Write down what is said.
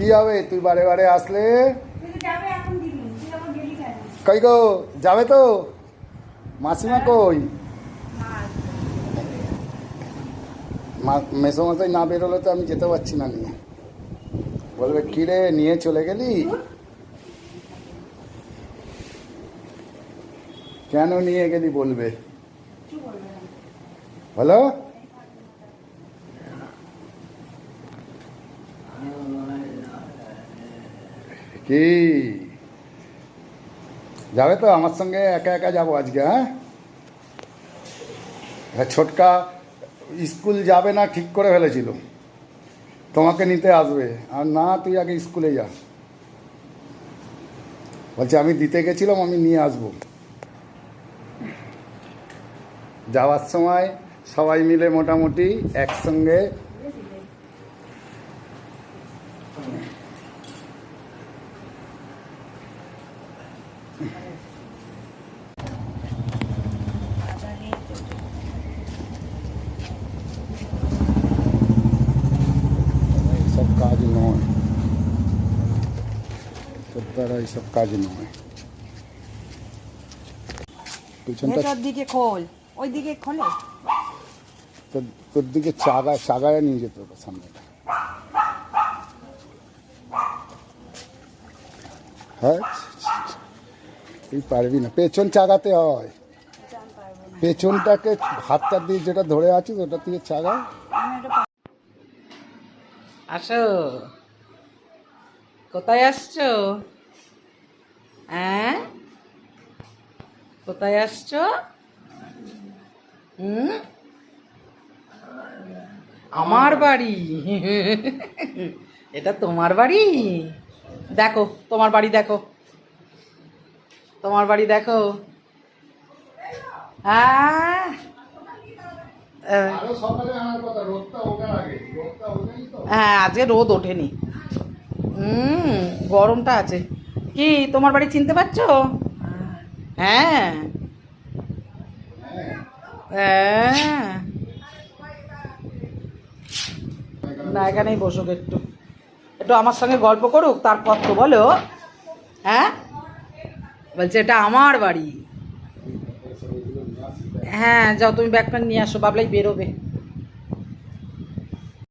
কি হবে? তুই বারে বারে আসলে? কই গো? যাবে তো? মাসিমা কই? মা- মেসোমশাই না বেরোলে তো আমি যেতে পারছি না নিয়ে। বলবে কিরে নিয়ে চলে গেলি? কেন নিয়ে গেলি বলবে? কিছু বলবে না হলো কি? যাবে তো আমার সঙ্গে একা একা যাব আজকে হ্যাঁ? হ্যাঁ, ছোটকা স্কুল যাবে না ঠিক করে ফেলেছিল। তোমাকে নিতে আসবে। আর না তুই আগে স্কুলে যা। বলছে আমি দিতে গেছিলাম আমি নিয়ে আসব। যাওয়ার সময় সবাই মিলে মোটামুটি একসঙ্গে এইসব কাজ নয় তোর দ্বারা এইসব কাজ নয় পিছনটা ভেতর দিকে খোল ওই দিকে খোলে তোর তোর দিকে চাগা চাগায় নিয়ে যেতে হবে সামনেটা হ্যাঁ তুই পারবি না। পেছন চাগাতে হয়। পেছনটাকে হাতটা দিয়ে যেটা ধরে আছিস, ওটা দিয়ে চাগা। আসো। কোথায় আসছো? হ্যাঁ? কোথায় আসছো? হুম? আমার বাড়ি। এটা তোমার বাড়ি? দেখো, তোমার বাড়ি দেখো। তোমার বাড়ি দেখো। হ্যাঁ হ্যাঁ আজকে রোদ ওঠেনি। হুম গরমটা আছে। কি তোমার বাড়ি চিনতে পারছ? হ্যাঁ। হ্যাঁ। না এখানেই বসুক একটু। একটু আমার সঙ্গে গল্প করুক তারপর তো বলো। হ্যাঁ? বলছে এটা আমার বাড়ি। হ্যাঁ যাও তুমি ব্যাগটা নিয়ে আসো বাবলাই বেরোবে।